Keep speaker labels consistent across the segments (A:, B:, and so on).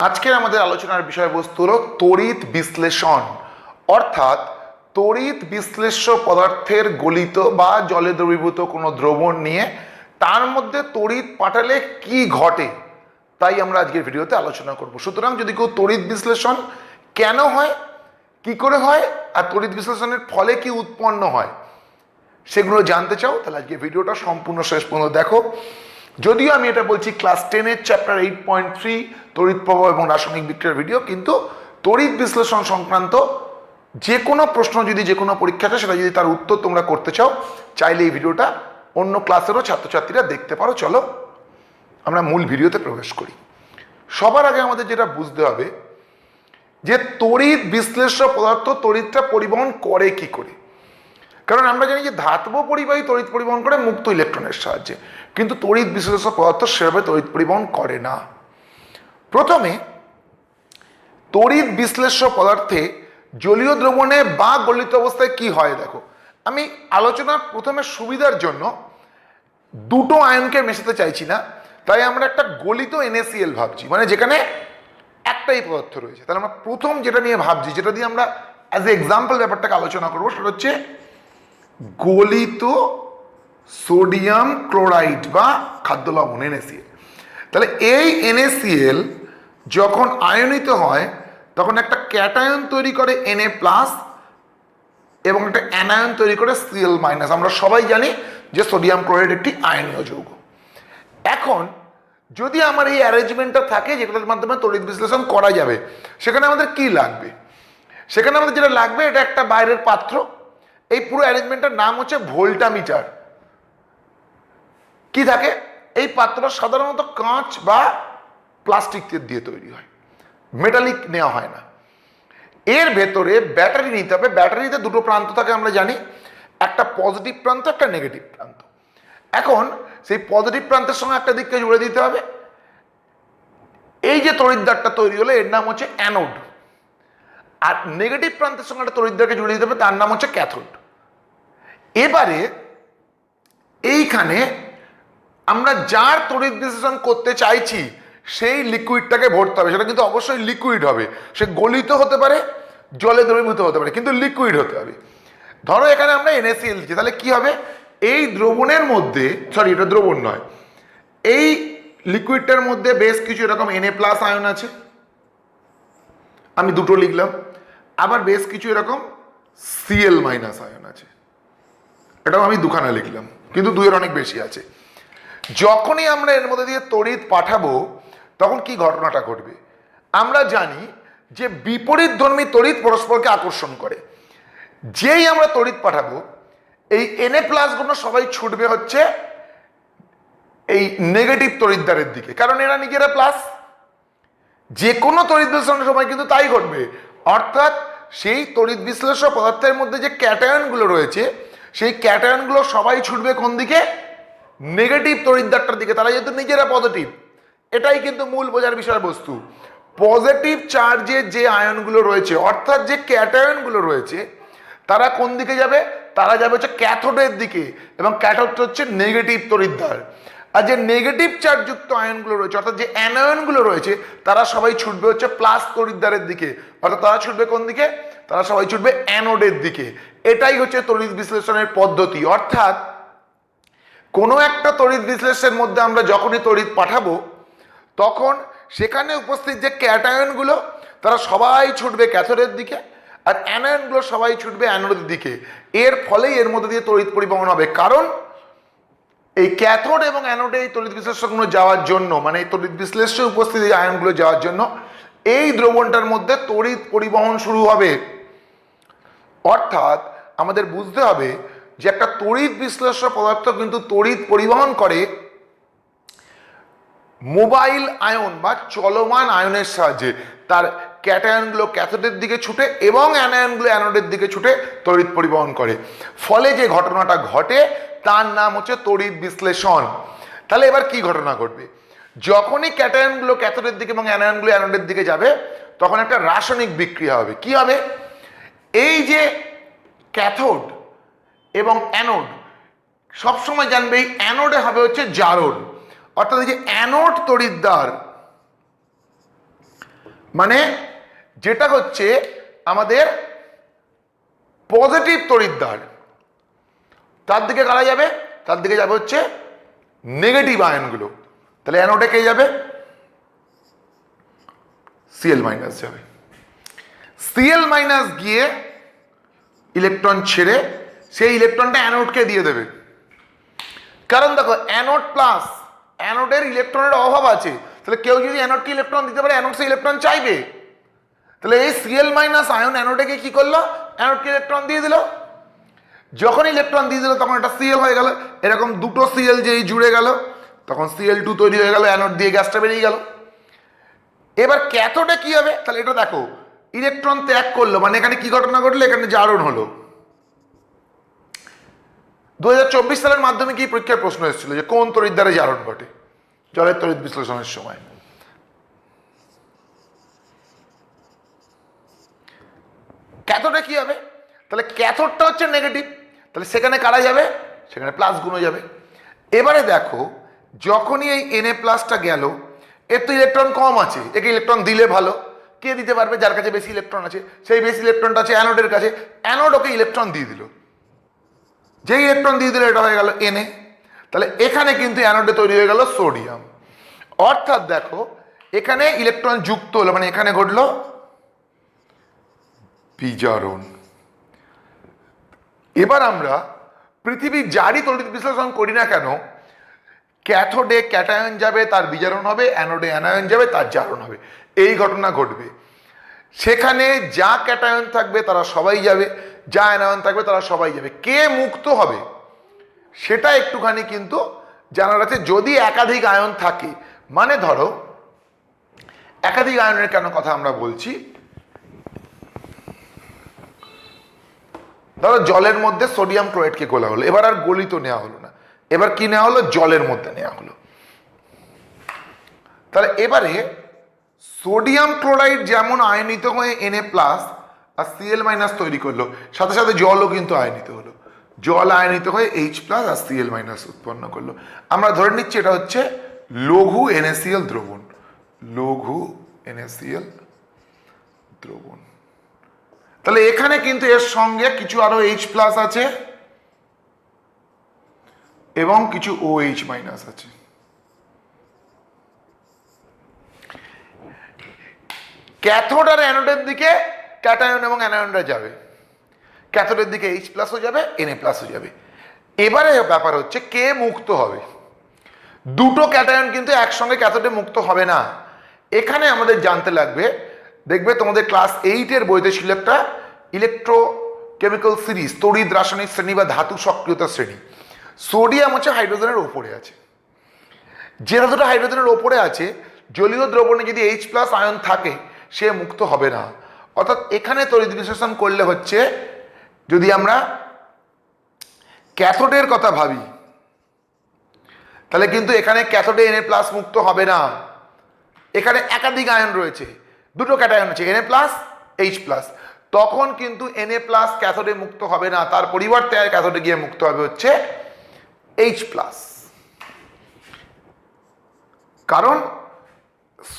A: আজকের আমাদের আলোচনার বিষয়বস্তু হল তড়িৎ বিশ্লেষণ। অর্থাৎ তড়িৎ বিশ্লেষ্য পদার্থের গলিত বা জলে দ্রবীভূত কোনো দ্রবণ নিয়ে তার মধ্যে তড়িৎ পাঠালে কি ঘটে? তাই আমরা আজকের ভিডিওতে আলোচনা করব। সুতরাং যদি কেউ তড়িৎ বিশ্লেষণ কেন হয়, কি করে হয়, আর তড়িৎ বিশ্লেষণের ফলে কি উৎপন্ন হয়, সেগুলো জানতে চাও, তাহলে আজকে ভিডিওটা সম্পূর্ণ শেষ পর্যন্ত দেখো। যদিও আমি এটা বলছি ক্লাস টেনের চ্যাপ্টার এইট পয়েন্ট থ্রি তড়িৎ প্রবাহ এবং রাসায়নিক বিক্রিয়ার ভিডিও কিন্তু তড়িৎ বিশ্লেষণ সংক্রান্ত যে কোনো প্রশ্ন যদি যে কোনো পরীক্ষাতে সেটা যদি তার উত্তর তোমরা করতে চাও, চাইলে এই ভিডিওটা অন্য ক্লাসেরও ছাত্রছাত্রীরা দেখতে পারো। চলো, আমরা মূল ভিডিওতে প্রবেশ করি। সবার আগে আমাদের যেটা বুঝতে হবে, যে তড়িৎ বিশ্লেষ্য পদার্থ তড়িৎটা পরিবহন করে কি করে? কারণ আমরা জানি যে ধাতব পরিবাহী তড়িৎ পরিবহন করে মুক্ত ইলেকট্রনের সাহায্যে। কিন্তু তড়িৎ বিশ্লেষক পদার্থ সেভাবে তড়িৎ পরিবহন করে না। প্রথমে, তড়িৎ বিশ্লেষ্য পদার্থে জলীয় দ্রবণে বা গলিত অবস্থায় কি হয় দেখো। আমি আলোচনার প্রথমে সুবিধার জন্য দুটো আয়নকে মেশাতে চাইছি না, তাই আমরা একটা গলিত এনএসিএল ভাবছি। মানে যেখানে একটাই পদার্থ রয়েছে। তাহলে আমরা প্রথম যেটা নিয়ে ভাবছি, যেটা দিয়ে আমরা অ্যাজ এ এক্সাম্পল ব্যাপারটাকে আলোচনা করব, সেটা হচ্ছে গলিত সোডিয়াম ক্লোরাইড বা খাদ্য লবণ এনএসিএল তাহলে এই এনএসিএল যখন আয়নিত হয়, তখন একটা ক্যাটায়ন তৈরি করে এনএ প্লাস এবং একটা অ্যানায়ন তৈরি করে সিএল মাইনাস আমরা সবাই জানি যে সোডিয়াম ক্লোরাইড একটি আয়নীয় যৌগ। এখন যদি আমার এই অ্যারেঞ্জমেন্টটা থাকে, যেগুলোর মাধ্যমে তড়িৎ বিশ্লেষণ করা যাবে, সেখানে আমাদের কি লাগবে? সেখানে আমাদের যেটা লাগবে, এটা একটা বাইরের পাত্র এই পুরো অ্যারেঞ্জমেন্টের নাম হচ্ছে ভোল্টামিটার কি থাকে? এই পাত্র সাধারণত কাঁচ বা প্লাস্টিক দিয়ে তৈরি হয়। মেটালিক নেওয়া হয় না। এর ভেতরে ব্যাটারি নিতে হবে। ব্যাটারিতে দুটো প্রান্ত থাকে, আমরা জানি। একটা পজিটিভ প্রান্ত, একটা নেগেটিভ প্রান্ত। এখন সেই পজিটিভ প্রান্তের সঙ্গে একটা দিককে জুড়ে দিতে হবে। এই যে তড়িৎদ্বারটা তৈরি হলো, এর নাম হচ্ছে অ্যানোড। আর নেগেটিভ প্রান্তের সঙ্গে একটা তড়িৎদ্বারকে জুড়ে দিতে হবে তার নাম হচ্ছে ক্যাথোড। এবারে এইখানে আমরা যার তড়িৎ বিশ্লেষণ করতে চাইছি, সেই লিকুইডটাকে ভরতে হবে। সেটা কিন্তু অবশ্যই লিকুইড হবে। সে গলিত হতে পারে, জলে দ্রবীভূত হতে পারে, কিন্তু লিকুইড হতে হবে। ধরো এখানে আমরা এনএসিএল দিচ্ছি তাহলে কি হবে? এই দ্রবণের মধ্যে সরি এটা দ্রবণ নয়। এই লিকুইডটার মধ্যে বেশ কিছু এরকম এনএ প্লাস আয়ন আছে। আমি দুটো লিখলাম। আবার বেশ কিছু এরকম সিএল মাইনাস আয়ন আছে। এটাও আমি দুখানা লিখলাম, কিন্তু দুইয়ের অনেক বেশি আছে। যখনই আমরা এর মধ্যে দিয়ে তড়িৎ পাঠাবো, তখন কি ঘটনাটা ঘটবে? আমরা জানি যে বিপরীত ধর্মী তড়িৎ পরস্পরকে আকর্ষণ করে। যেই আমরা তড়িৎ পাঠাবো, এই এনএ প্লাসগুলো সবাই ছুটবে হচ্ছে এই নেগেটিভ তড়িৎদ্বারের দিকে। কারণ এরা নিজেরা প্লাস যে কোনো তড়িৎ সময় কিন্তু তাই ঘটবে। অর্থাৎ সেই তড়িৎ বিশ্লেষ্য পদার্থের মধ্যে যে ক্যাটায়নগুলো রয়েছে, সেই ক্যাটায়নগুলো সবাই ছুটবে কোন দিকে? নেগেটিভ তড়িৎদ্বারটার দিকে। তারা যেহেতু নিজেরা পজিটিভ এটাই কিন্তু মূল বোঝার বিষয়বস্তু। পজিটিভ চার্জের যে আয়নগুলো রয়েছে, অর্থাৎ যে ক্যাটায়নগুলো রয়েছে, তারা কোন দিকে যাবে? তারা যাবে হচ্ছে ক্যাথোডের দিকে। এবং ক্যাথোডটা হচ্ছে নেগেটিভ তড়িৎদ্বার। আর যে নেগেটিভ চার্জযুক্ত আয়নগুলো রয়েছে, অর্থাৎ যে অ্যানায়নগুলো রয়েছে, তারা সবাই ছুটবে হচ্ছে প্লাস তড়িৎদ্বারের দিকে। অর্থাৎ তারা ছুটবে কোন দিকে? তারা সবাই ছুটবে অ্যানোডের দিকে। এটাই হচ্ছে তড়িৎ বিশ্লেষণের পদ্ধতি। অর্থাৎ কোনো একটা তড়িৎ বিশ্লেষণের মধ্যে আমরা যখনই তড়িৎ পাঠাবো, তখন সেখানে উপস্থিত যে ক্যাটায়নগুলো তারা সবাই ছুটবে ক্যাথোডের দিকে আর অ্যানায়নগুলো সবাই ছুটবে অ্যানোডের দিকে। এর ফলেই এর মধ্যে দিয়ে তড়িৎ পরিবহন হবে। কারণ এই ক্যাথোড এবং অ্যানোডে এই তড়িৎ বিশ্লেষণগুলো যাওয়ার জন্য মানে এই তড়িৎ বিশ্লেষ্য উপস্থিত আয়নগুলো যাওয়ার জন্য, এই দ্রবণটার মধ্যে তড়িৎ পরিবহন শুরু হবে। অর্থাৎ আমাদের বুঝতে হবে যে একটা তড়িৎ বিশ্লেষ্য পদার্থ কিন্তু তড়িৎ পরিবহন করে মোবাইল আয়ন বা চলমান আয়নের সাহায্যে। তার ক্যাটায়নগুলো ক্যাথোডের দিকে ছুটে এবং অ্যানায়নগুলো অ্যানোডের দিকে ছুটে তড়িৎ পরিবহন করে। ফলে যে ঘটনাটা ঘটে তার নাম হচ্ছে তড়িৎ বিশ্লেষণ। তাহলে এবার কি ঘটনা ঘটবে? যখনই ক্যাটায়নগুলো ক্যাথোডের দিকে এবং অ্যানায়নগুলো অ্যানোডের দিকে যাবে, তখন একটা রাসায়নিক বিক্রিয়া হবে। কি হবে? এই যে ক্যাথোড এবং অ্যানোড, সবসময় জানবে এই অ্যানোডে হবে হচ্ছে জারণ। অর্থাৎ এই যে অ্যানোড তড়িৎদ্বার মানে যেটা হচ্ছে আমাদের পজিটিভ তড়িৎদ্বার। তার দিকে কারা যাবে? তার দিকে যাবে হচ্ছে নেগেটিভ আয়নগুলো তাহলে অ্যানোডে কে যাবে? সিএল মাইনাস যাবে। সিএল মাইনাস গিয়ে ইলেকট্রন ছেড়ে সেই ইলেকট্রনটা অ্যানোডকে দিয়ে দেবে। কারণ দেখো অ্যানোড প্লাস অ্যানোডের ইলেকট্রনের অভাব আছে। তাহলে কেউ যদি অ্যানোডকে ইলেকট্রন দিতে পারে অ্যানোড সে ইলেকট্রন চাইবে। তাহলে এই সিএল মাইনাস আয়ন অ্যানোডেকে কি করল? অ্যানোডকে ইলেকট্রন দিয়ে দিল। যখন ইলেকট্রন দিয়ে দিল, তখন এটা সিএল হয়ে গেল। এরকম দুটো সিএল যেই জুড়ে গেল, তখন সিএল টু তৈরি হয়ে গেল অ্যানোড দিয়ে গ্যাসটা বেরিয়ে গেল। এবার ক্যাথোডে কি হবে? তাহলে এটা দেখো ইলেকট্রন ত্যাগ করল মানে এখানে কি ঘটনা ঘটলো? এখানে জারণ হলো। দু হাজার চব্বিশ সালের মাধ্যমে কি পরীক্ষায় প্রশ্ন এসেছিল? যে কোন তড়িৎ দ্বারা জারণ ঘটে? জলের তড়িৎ বিশ্লেষণের সময়। ক্যাথোডে কি হবে? তাহলে ক্যাথোডটা হচ্ছে নেগেটিভ তাহলে সেখানে কারা যাবে? সেখানে প্লাস গুণ যাবে। এবারে দেখো, যখনই এই এনএ প্লাসটা গেল, এর তো ইলেকট্রন কম আছে। একে ইলেকট্রন দিলে ভালো। কে দিতে পারবে? যার কাছে বেশি ইলেকট্রন আছে। সেই বেশি ইলেকট্রনটা আছে অ্যানোডের কাছে। অ্যানোড ওকে ইলেকট্রন দিয়ে দিল। যেই ইলেকট্রন দিয়ে দিল, এটা হয়ে গেল এনএ তাহলে এখানে কিন্তু অ্যানোডে তৈরি হয়ে গেল সোডিয়াম অর্থাৎ দেখো, এখানে ইলেকট্রন যুক্ত হলো মানে এখানে ঘটলো বিজারণ। এবার আমরা পৃথিবীর যারই তড়িৎ বিশ্লেষণ করি না কেন, ক্যাথোডে ক্যাটায়ন যাবে, তার বিজারণ হবে, অ্যানোডে অ্যানায়ন যাবে, তার জারণ হবে। এই ঘটনা ঘটবে। সেখানে যা ক্যাটায়ন থাকবে, তারা সবাই যাবে, যা অ্যানায়ন থাকবে, তারা সবাই যাবে। কে মুক্ত হবে, সেটা একটুখানি কিন্তু জানার আছে। যদি একাধিক আয়ন থাকে মানে ধরো, একাধিক আয়নের কেন কথা আমরা বলছি ধরো জলের মধ্যে সোডিয়াম ক্লোরাইডকে গোলা হলো, এবার আর গলিত নেওয়া হলো না। এবার কি নেওয়া হলো? জলের মধ্যে নেওয়া হলো। তাহলে এবারে সোডিয়াম ক্লোরাইড যেমন আয়নিত হয়ে এনএ প্লাস আর সিএল মাইনাস তৈরি করল, সাথে সাথে জলও কিন্তু আয়নিত হলো। জল আয়নিত হয়ে এইচ প্লাস আর সিএল মাইনাস উৎপন্ন করল। আমরা ধরে নিচ্ছি এটা হচ্ছে লঘু এনএসিএল দ্রবণ। লঘু এনএসিএল দ্রবণ। তাহলে এখানে কিন্তু এর সঙ্গে কিছু আরও এইচ প্লাস আছে এবং কিছু ও এইচ মাইনাস আছে। ক্যাথোড আর অ্যানোডের দিকে ক্যাটায়ন এবং অ্যানায়নরা যাবে। ক্যাথোডের দিকে এইচ প্লাসও যাবে এনএ প্লাসও যাবে। এবারে ব্যাপার হচ্ছে কে মুক্ত হবে? দুটো ক্যাটায়ন কিন্তু একসঙ্গে ক্যাথোডে মুক্ত হবে না। এখানে আমাদের জানতে লাগবে দেখবে তোমাদের ক্লাস এইটের বইতে ছিল একটা ইলেকট্রো কেমিক্যাল সিরিজ তড়িৎ রাসায়নিক শ্রেণি বা ধাতু সক্রিয়তা শ্রেণি। সোডিয়াম হচ্ছে হাইড্রোজেনের ওপরে আছে। যে ধাতুটা হাইড্রোজেনের ওপরে আছে, জলীয় দ্রবণে যদি এইচ প্লাস আয়ন থাকে, সে মুক্ত হবে না। অর্থাৎ এখানে তড়িৎ বিশ্লেষণ করলে হচ্ছে, যদি আমরা ক্যাথোডের কথা ভাবি, তাহলে কিন্তু এখানে ক্যাথোডে এনে প্লাস মুক্ত হবে না। এখানে একাধিক আয়ন রয়েছে। দুটো ক্যাটায়ন আছে এনএ প্লাস এইচ প্লাস তখন কিন্তু এনএ প্লাস ক্যাথোডে মুক্ত হবে না, তার পরিবর্তে আর ক্যাথোডে গিয়ে মুক্ত হবে হচ্ছে এইচ প্লাস কারণ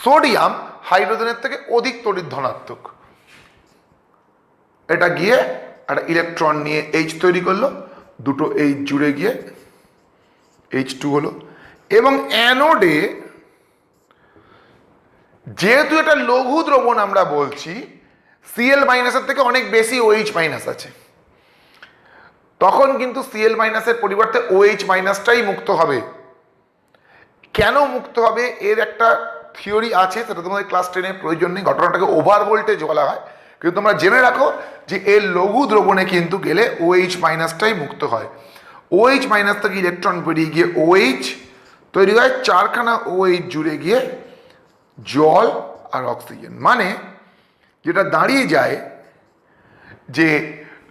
A: সোডিয়াম হাইড্রোজেনের থেকে অধিক তড়িৎ ধনাত্মক। এটা গিয়ে একটা ইলেকট্রন নিয়ে এইচ তৈরি করল, দুটো এইচ জুড়ে গিয়ে এইচ টু হলো। এবং অ্যানোডে যেহেতু এটা লঘু দ্রবণ আমরা বলছি সিএল মাইনাসের থেকে অনেক বেশি ওএইচ মাইনাস আছে। তখন কিন্তু সিএল মাইনাসের পরিবর্তে ওএইচ মাইনাসটাই মুক্ত হবে। কেন মুক্ত হবে? এর একটা থিওরি আছে, সেটা তোমাদের ক্লাস টেনে প্রয়োজন নেই। ঘটনাটাকে ওভার ভোল্টেজ বলা হয়। কিন্তু তোমরা জেনে রাখো যে এর লঘু দ্রবণে কিন্তু গেলে ওএইচ মাইনাসটাই মুক্ত হয়। ওএইচ মাইনাস থেকে ইলেকট্রন বেরিয়ে গিয়ে ওএইচ তৈরি হয়, চারখানা ওএইচ জুড়ে গিয়ে জল আর অক্সিজেন। মানে যেটা দাঁড়িয়ে যায় যে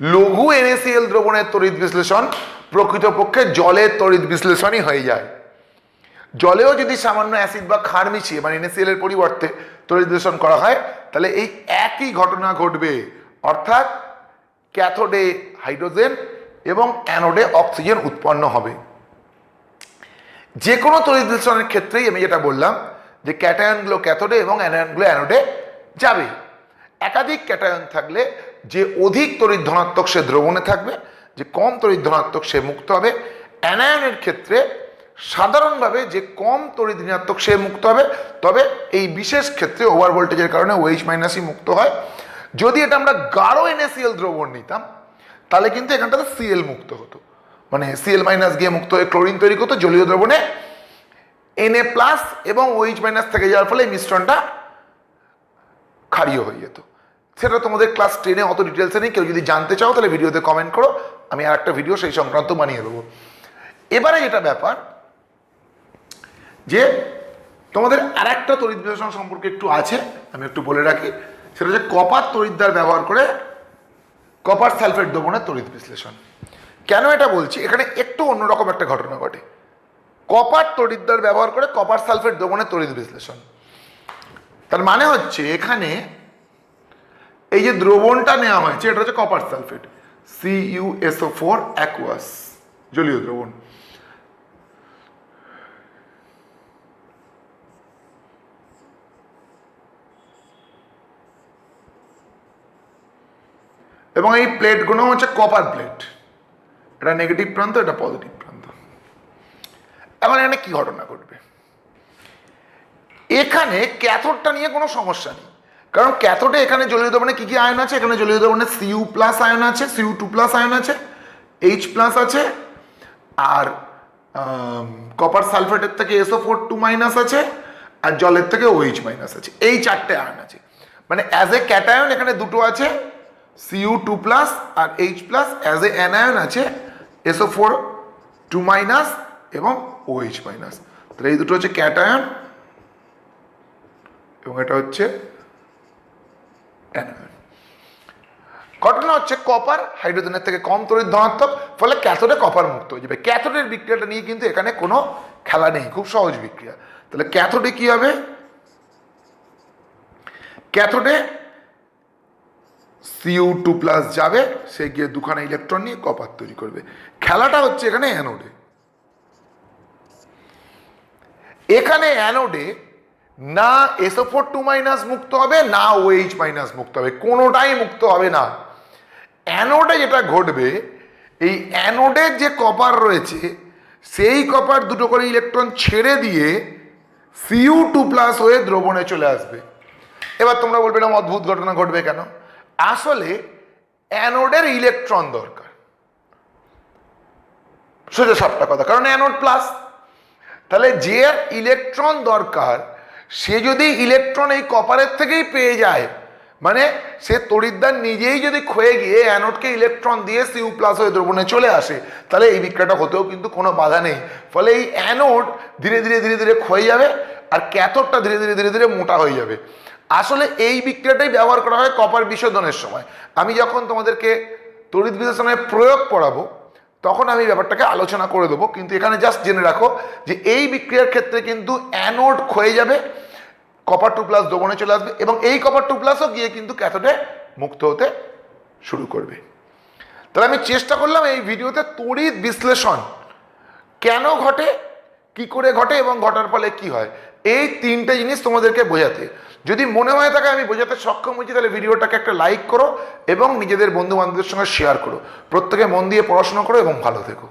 A: লঘু এনএসিএল দ্রবণের তড়িৎ বিশ্লেষণ প্রকৃতপক্ষে জলের তড়িৎ বিশ্লেষণই হয়ে যায়। জলেও যদি সামান্য অ্যাসিড বা ক্ষার মিশিয়ে মানে এনএসিএল এর পরিবর্তে তড়িৎ বিশ্লেষণ করা হয়, তাহলে এই একই ঘটনা ঘটবে। অর্থাৎ ক্যাথোডে হাইড্রোজেন এবং অ্যানোডে অক্সিজেন উৎপন্ন হবে। যে কোনো তড়িৎ বিশ্লেষণের ক্ষেত্রেই আমি যেটা বললাম যে ক্যাটায়নগুলো ক্যাথোডে এবং অ্যানায়নগুলো অ্যানোডে যাবে। একাধিক ক্যাটায়ন থাকলে যে অধিক তড়িৎ ধনাত্মক সে দ্রবণে থাকবে, যে কম তড়িৎ ধনাত্মক সে মুক্ত হবে। অ্যানায়নের ক্ষেত্রে সাধারণভাবে যে কম তড়িৎ ঋণাত্মক সে মুক্ত হবে, তবে এই বিশেষ ক্ষেত্রে ওভার ভোল্টেজের কারণে ওএইচ মাইনাসই মুক্ত হয়। যদি এটা আমরা গাঢ় এনএসিএল দ্রবণ নিতাম, তাহলে কিন্তু এখানটাতে সিএল মুক্ত হতো। মানে সিএল মাইনাস গিয়ে মুক্ত হয়ে ক্লোরিন তৈরি করতো, জলীয় দ্রবণে এনএ প্লাস এবং ওইচ মাইনাস থেকে যাওয়ার ফলে মিশ্রণটা ক্ষারীয় হয়ে যেত। সেটা তোমাদের ক্লাস টেনে অত ডিটেলসে নেই। কেউ যদি জানতে চাও, তাহলে ভিডিওতে কমেন্ট করো। আমি আর একটা ভিডিও সেই সংক্রান্ত বানিয়ে দেবো। এবারে যেটা ব্যাপার, যে তোমাদের আর একটা তড়িৎ বিশ্লেষণ সম্পর্কে একটু আছে, আমি একটু বলে রাখি। সেটা হচ্ছে কপার তড়িৎদ্বার ব্যবহার করে কপার সালফেট দ্রবণের তড়িৎ বিশ্লেষণ। কেন এটা বলছি? এখানে একটু অন্যরকম একটা ঘটনা ঘটে। কপার তড়িৎদ্বার ব্যবহার করে কপার সালফেট দ্রবণের তড়িৎ বিশ্লেষণ। তার মানে হচ্ছে এখানে এই যে দ্রবণটা নেওয়া হয়েছে, এটা হচ্ছে copper sulphate. C U SO four aqueous জলীয় দ্রবণ। এবং এই প্লেটগুলো হচ্ছে কপার প্লেট। এটা নেগেটিভ প্রান্ত, এটা পজিটিভ এখন এখানে কি ঘটনা ঘটবে? এখানে ক্যাথোডটা নিয়ে কোনো সমস্যা নেই। কারণ ক্যাথোডে এখানে জলীয় দ্রবণে কি কি আয়ন আছে? এখানে জলীয় দ্রবণে সিউ প্লাস আয়ন আছে সিউ টু প্লাস আয়ন আছে এইচ প্লাস আছে, আর কপার সালফেটের থেকে এসও ফোর টু মাইনাস আছে, আর জলের থেকে ওইচ মাইনাস আছে। এই চারটে আয়ন আছে। মানে অ্যাজ এ ক্যাটায়ন এখানে দুটো আছে see you two plus R H plus as a anion আছে এসও ফোর টু মাইনাস এবং ওএইচ মাইনাস তাহলে এই দুটো হচ্ছে ক্যাটায়ন এবং এটা হচ্ছে ঘটনা হচ্ছে কপার হাইড্রোজেনের থেকে কম তড়িৎ ধনাত্মক, ফলে ক্যাথোডে কপার মুক্ত হয়ে যাবে। ক্যাথোডের বিক্রিয়াটা নিয়ে কিন্তু এখানে কোনো খেলা নেই, খুব সহজ বিক্রিয়া। তাহলে ক্যাথোডে কি হবে? ক্যাথোডে সিউ টু প্লাস যাবে, সে গিয়ে দুখানা ইলেকট্রন নিয়ে কপার তৈরি করবে। খেলাটা হচ্ছে এখানে অ্যানোডে এখানে অ্যানোডে না এসও ফোর টু মাইনাস মুক্ত হবে, না ওএইচ মাইনাস মুক্ত হবে, কোনোটাই মুক্ত হবে না। অ্যানোডে যেটা ঘটবে, এই অ্যানোডের যে কপার রয়েছে, সেই কপার দুটো করে ইলেকট্রন ছেড়ে দিয়ে সিউ টু প্লাস হয়ে দ্রবণে চলে আসবে। এবার তোমরা বলবে না অদ্ভুত ঘটনা ঘটবে কেন? আসলে অ্যানোডের ইলেকট্রন দরকার। সোজা সবটা কথা, কারণ অ্যানোড প্লাস তাহলে যে ইলেকট্রন দরকার, সে যদি ইলেকট্রন এই কপারের থেকেই পেয়ে যায় মানে সে তড়িৎদ্বার নিজেই যদি ক্ষয়ে গিয়ে অ্যানোডকে ইলেকট্রন দিয়ে সিউ প্লাস হয়ে দ্রবণে চলে আসে, তাহলে এই বিক্রিয়াটা হতেও কিন্তু কোনো বাধা নেই। ফলে এই অ্যানোড ধীরে ধীরে ধীরে ধীরে ক্ষয়ে যাবে আর ক্যাথোডটা ধীরে ধীরে ধীরে ধীরে মোটা হয়ে যাবে। আসলে এই বিক্রিয়াটাই ব্যবহার করা হয় কপার বিশোধনের সময়। আমি যখন তোমাদেরকে তড়িৎ বিশ্লেষণের প্রয়োগ পড়াবো তখন আমি ব্যাপারটাকে আলোচনা করে দেবো। কিন্তু এখানে জাস্ট জেনে রাখো যে এই বিক্রিয়ার ক্ষেত্রে কিন্তু অ্যানোড ক্ষয়ে যাবে কপার টু প্লাস দোবনে চলে আসবে এবং এই কপার টু প্লাসও গিয়ে কিন্তু ক্যাথোডে মুক্ত হতে শুরু করবে। তাহলে আমি চেষ্টা করলাম এই ভিডিওতে তড়িৎ বিশ্লেষণ কেন ঘটে কি করে ঘটে এবং ঘটার ফলে কি হয়? এই তিনটে জিনিস তোমাদেরকে বোঝাতে। যদি মনে হয় থাকে আমি বোঝাতে সক্ষম হয়েছি, তাহলে ভিডিওটাকে একটা লাইক করো এবং নিজেদের বন্ধু বান্ধবদের সঙ্গে শেয়ার করো। প্রত্যেকে মন দিয়ে পড়াশোনা করো এবং ভালো থেকো।